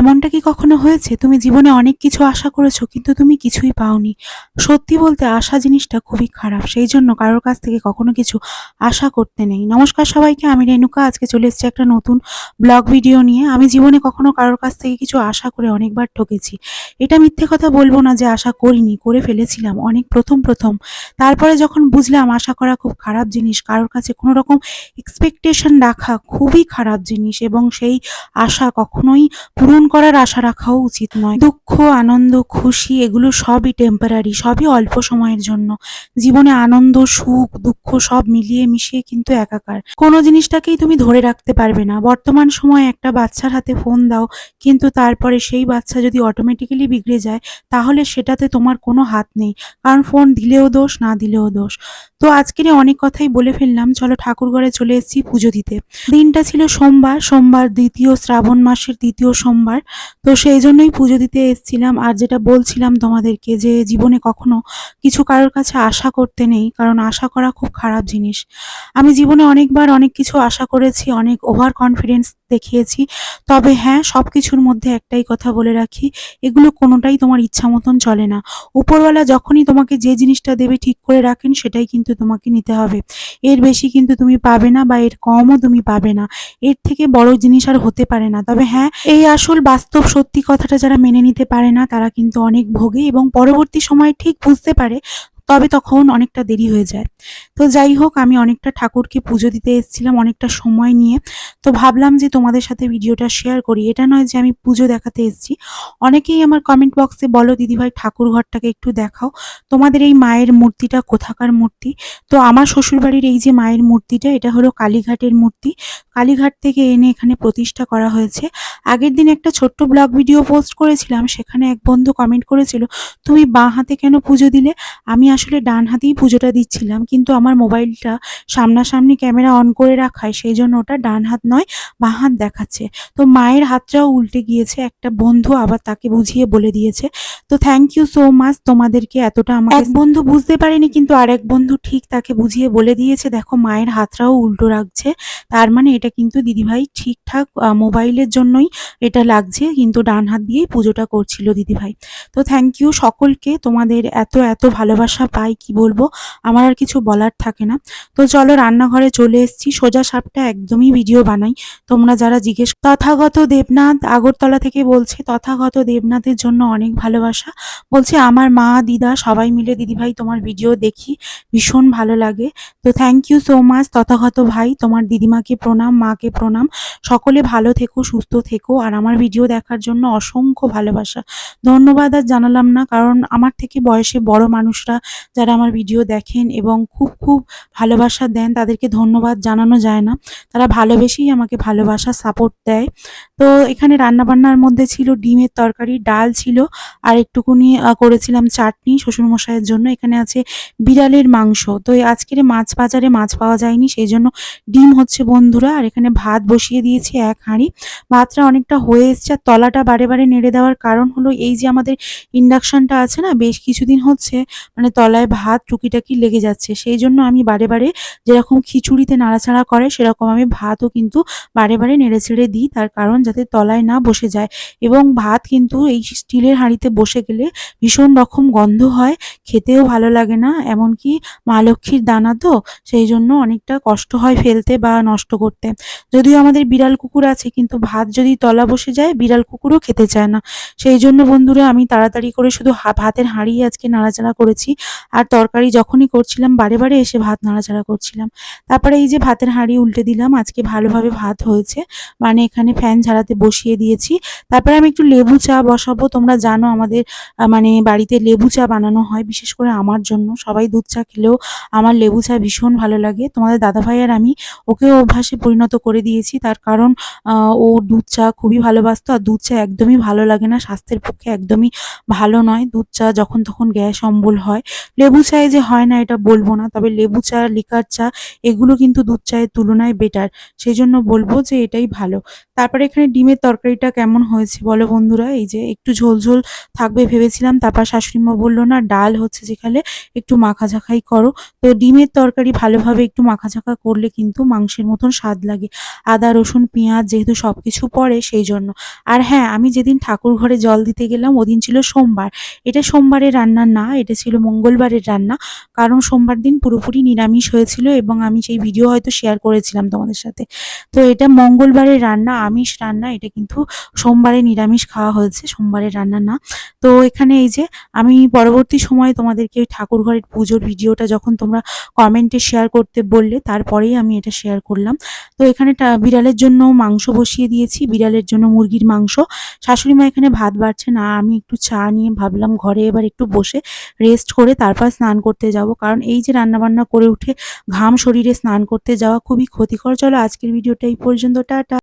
এমনটা কি কখনো হয়েছে? তুমি জীবনে অনেক কিছু আশা করেছ, কিন্তু তুমি কিছুই পাওনি। সত্যি বলতে আশা জিনিসটা খুবই খারাপ, সেই জন্য কারোর কাছ থেকে কখনো কিছু আশা করতে নেই। নমস্কার সবাইকে, আমি রেণুকা, আজকে চলে এসেছি একটা নতুন ব্লগ ভিডিও নিয়ে। আমি জীবনে কখনো কারোর কাছ থেকে কিছু আশা করে অনেকবার ঠকেছি। এটা মিথ্যে কথা বলব না যে আশা করিনি, করে ফেলেছিলাম অনেক প্রথম প্রথম। তারপরে যখন বুঝলাম আশা করা খুব খারাপ জিনিস, কারোর কাছে কোনো রকম এক্সপেকটেশন রাখা খুবই খারাপ জিনিস এবং সেই আশা কখনোই পূরণ করার আশা রাখাও উচিত নয়। দুঃখ, আনন্দ, খুশি, এগুলো সবই টেম্পারারি সবই অল্প সময়ের জন্য। জীবনে আনন্দ, সুখ, দুঃখ সব মিলিয়ে মিশিয়ে কিন্তু একাকার। কোনো জিনিসটাকেই তুমি ধরে রাখতে পারবে না। বর্তমান সময়ে একটা বাচ্চার হাতে ফোন দাও, কিন্তু তারপরে সেই বাচ্চা যদি অটোমেটিক্যালি বিগড়ে যায়, তাহলে সেটাতে তোমার কোনো হাত নেই। কারণ ফোন দিলেও দোষ, না দিলেও দোষ। তো আজকের অনেক কথাই বলে ফেললাম। চলো ঠাকুর ঘরে চলে এসেছি পুজো দিতে। দিনটা ছিল সোমবার। সোমবার দ্বিতীয় শ্রাবণ মাসের দ্বিতীয় সোমবার। তো সেই জন্যই পুজো দিতে এসেছিলাম। আর যেটা বলছিলাম তোমাদেরকে যে জীবনে কখনো কিছু কারোর কাছে আশা করতে নেই, কারণ আশা করা খুব খারাপ জিনিস। আমি জীবনে অনেকবার অনেক কিছু আশা করেছি, অনেক ওভার কনফিডেন্স দেখিয়েছি। তবে হ্যাঁ সব কিছুর মধ্যে একটাই কথা বলে রাখি, এগুলো কোনোটাই তোমার ইচ্ছা মতন চলে না। উপরওয়ালা যখনই তোমাকে যে জিনিসটা দেবে ঠিক করে রাখেন, সেটাই কিন্তু তোমাকে নিতে হবে। এর বেশি কিন্তু তুমি পাবে না বা এর কমও তুমি পাবে না। এর থেকে বড় জিনিস আর হতে পারে না। তবে হ্যাঁ এই আসল বাস্তব সত্যি কথাটা যারা মেনে নিতে পারে না, তারা কিন্তু অনেক ভোগে এবং পরবর্তী সময় ঠিক বুঝতে পারে তবে তখন অনেকটা দেরি হয়ে যায়। তো যাই হোক, আমি অনেকটা ঠাকুরকে পুজো দিতে এসেছিলাম অনেকটা সময় নিয়ে। তো ভাবলাম যে তোমাদের সাথে ভিডিওটা শেয়ার করি। এটা নয় যে আমি পুজো দেখাতে এসেছি। অনেকেই আমার কমেন্ট বক্সে বলো, দিদিভাই ঠাকুর ঘরটাকে একটু দেখাও। তোমাদের এই মায়ের মূর্তিটা কোথাকার মূর্তি? তো আমার শ্বশুরবাড়ির এই যে মায়ের মূর্তিটা, এটা হলো কালীঘাটের মূর্তি। কালীঘাট থেকে এনে এখানে প্রতিষ্ঠা করা হয়েছে। আগের দিন একটা ছোট্ট ব্লগ ভিডিও পোস্ট করেছিলাম। সেখানে এক বন্ধু কমেন্ট করেছিল, তুমি বাঁ হাতে কেন পুজো দিলে? আমি আসলে ডান হাতেই পুজোটা দিচ্ছিলাম, কিন্তু আমার মোবাইলটা সামনাসামনি ক্যামেরা অন করে রাখায় সেই জন্য ওটা ডান হাত নয়, বাঁ হাত দেখাচ্ছে। তো মায়ের হাতটাও উল্টে গিয়েছে, একটা বন্ধু আবার তাকে বুঝিয়ে বলে দিয়েছে। তো থ্যাংক ইউ সো মাচ তোমাদেরকে এতটা আমার এক বন্ধু বুঝতে পারেনি, কিন্তু আরেক বন্ধু ঠিক তাকে বুঝিয়ে বলে দিয়েছে, দেখো মায়ের হাতটাও উল্টো রাখছে। তার মানে এটা কিন্তু দিদিভাই ঠিকঠাক মোবাইলের জন্যই এটা লাগছে, কিন্তু ডান হাত দিয়েই পুজোটা করছিল দিদিভাই। তো থ্যাংক ইউ সকলকে, তোমাদের এত এত ভালোবাসা পাই কি বলব? আমার আর কিছু বলার থাকে না। তো চলো রান্নাঘরে চলে এসেছি। সোজা সাপটা একদমই ভিডিও বানাই। তোমরা যারা জিজ্ঞেস তথাগত দেবনাথ আগরতলা থেকে বলছে, তথাগত দেবনাথের জন্য অনেক ভালোবাসা। বলছে, আমার মা, দিদা সবাই মিলে দিদিভাই তোমার ভিডিও দেখি। ভীষণ ভালো লাগে। তো thank you so much Tathagata ভাই। তোমার দিদিমাকে প্রণাম, মাকে প্রণাম। সকলে ভালো থেকো, সুস্থ থেকো। আর আমার ভিডিও দেখার জন্য অসংখ্য ভালোবাসা। ধন্যবাদ আর জানালাম না, কারণ আমার থেকে বয়সে বড় মানুষরা যারা আমার ভিডিও দেখেন এবং খুব খুব ভালোবাসা দেন, তাদেরকে ধন্যবাদ, জানানো যায় না। তারা ভালোবেসেই আমাকে ভালোবাসা সাপোর্ট দেয়। তো এখানে রান্নাবান্নার মধ্যে ছিল ডিমের তরকারি, ডাল ছিল, আর একটুকুনি করেছিলাম চাটনি শ্বশুরমশাইয়ের জন্য। এখানে আছে বিড়ালের মাংস। তো আজকের মাছ বাজারে মাছ পাওয়া যায়নি, সেই জন্য ডিম হচ্ছে বন্ধুরা। আর এখানে ভাত বসিয়ে দিয়েছি এক হাঁড়ি। ভাতটা অনেকটা হয়ে এসছে, আর তলাটা বারে বারে নেড়ে দেওয়ার কারণ হলো এই যে আমাদের ইন্ডাকশনটা আছে না, বেশ কিছুদিন হচ্ছে মানে তলায় ভাত টুকিটাকি লেগে যাচ্ছে। সেই জন্য আমি বারে বারে যেরকম খিচুড়িতে নাড়াচাড়া করে, সেরকম আমি ভাতও কিন্তু বারে বারে নেড়ে ছেড়ে দিই, তার কারণ যাতে তলায় না বসে যায়। এবং ভাত কিন্তু এই স্টিলের হাঁড়িতে বসে গেলে ভীষণ রকম গন্ধ হয়, খেতেও ভালো লাগে না। এমনকি মা লক্ষ্মীর দানা তো, সেই জন্য অনেকটা কষ্ট হয় ফেলতে বা নষ্ট করতে। যদিও আমাদের বিড়াল কুকুর আছে, কিন্তু ভাত যদি তলা বসে যায়, বিড়াল কুকুরও খেতে চায় না। সেই জন্য বন্ধুরা, আমি তাড়াতাড়ি করে শুধু ভাতের হাঁড়ি আজকে নাড়াচাড়া করেছি। আর তরকারি যখনই করছিলাম, বারে বারে এসে ভাত নাড়াচাড়া করছিলাম। তারপরে এই যে ভাতের হাঁড়ি উল্টে দিলাম, আজকে ভালোভাবে ভাত হয়েছে। মানে এখানে ফ্যান ঝাড়াতে বসিয়ে দিয়েছি। তারপরে আমি একটু লেবু চা বসাবো। তোমরা জানো আমাদের মানে বাড়িতে লেবু চা বানানো হয়, বিশেষ করে আমার জন্য। সবাই দুধ চা খেলেও আমার লেবু চা ভীষণ ভালো লাগে। তোমাদের দাদাভাই আর আমি ওকেও অভ্যাসে পরিণত করে দিয়েছি। তার কারণ ও দুধ চা খুবই ভালোবাসতো। আর দুধ চা একদমই ভালো লাগে না। স্বাস্থ্যের পক্ষে একদমই ভালো নয়। দুধ চা যখন তখন গ্যাস অম্বল হয়। লেবু চায়ে যে হয় না, এটা বলব না। তবে লেবু চা, লিকার চা, এগুলো কিন্তু দুধ চায়ের তুলনায় বেটার সেই জন্য বলব যে এটাই ভালো। তারপরে এখানে ডিমের তরকারিটা কেমন হয়েছে বলো বন্ধুরা? এই যে একটু ঝোল ঝোল থাকবে ভেবেছিলাম, তারপর শাশুড়িমা বলল, না, ডাল হচ্ছে যেখানে একটু মাখাঝাখাই করো। তো ডিমের তরকারি ভালোভাবে একটু মাখাঝাকা করলে কিন্তু মাংসের মতন স্বাদ লাগে। আদা, রসুন, পেঁয়াজ যেহেতু সব কিছু পড়ে সেই জন্য আর হ্যাঁ আমি যেদিন ঠাকুর ঘরে জল দিতে গেলাম, ওদিন ছিল সোমবার। এটা সোমবারের রান্না না, এটা ছিল মঙ্গলবারের রান্না, কারণ সোমবার দিন পুরোপুরি নিরামিষ হয়েছিল এবং আমি সেই ভিডিও হয়তো শেয়ার করেছিলাম তোমাদের সাথে। তো এটা মঙ্গলবারের রান্না, আমিষ রান্না, এটা কিন্তু সোমবারে নিরামিষ খাওয়া হয়েছে, সোমবারের রান্না না। তো এখানে এই যে আমি পরবর্তী সময়ে তোমাদেরকে ওই ঠাকুর ঘরের পুজোর ভিডিওটা যখন তোমরা কমেন্টে শেয়ার করতে বললে, তারপরেই আমি এটা শেয়ার করলাম। তো এখানে বিড়ালের জন্য মাংস বসিয়ে দিয়েছি, বিড়ালের জন্য মুরগির মাংস। শাশুড়ি মা এখানে ভাত বাড়ছে না, আমি একটু চা নিয়ে ভাবলাম ঘরে এবার একটু বসে রেস্ট করে তারপর স্নান করতে যাব। কারণ এই যে রান্নাবান্না করে উঠে ঘাম শরীরে স্নান করতে যাওয়া খুবই ক্ষতিকর। চলো আজকের ভিডিওটা এই পর্যন্ত, টাটা।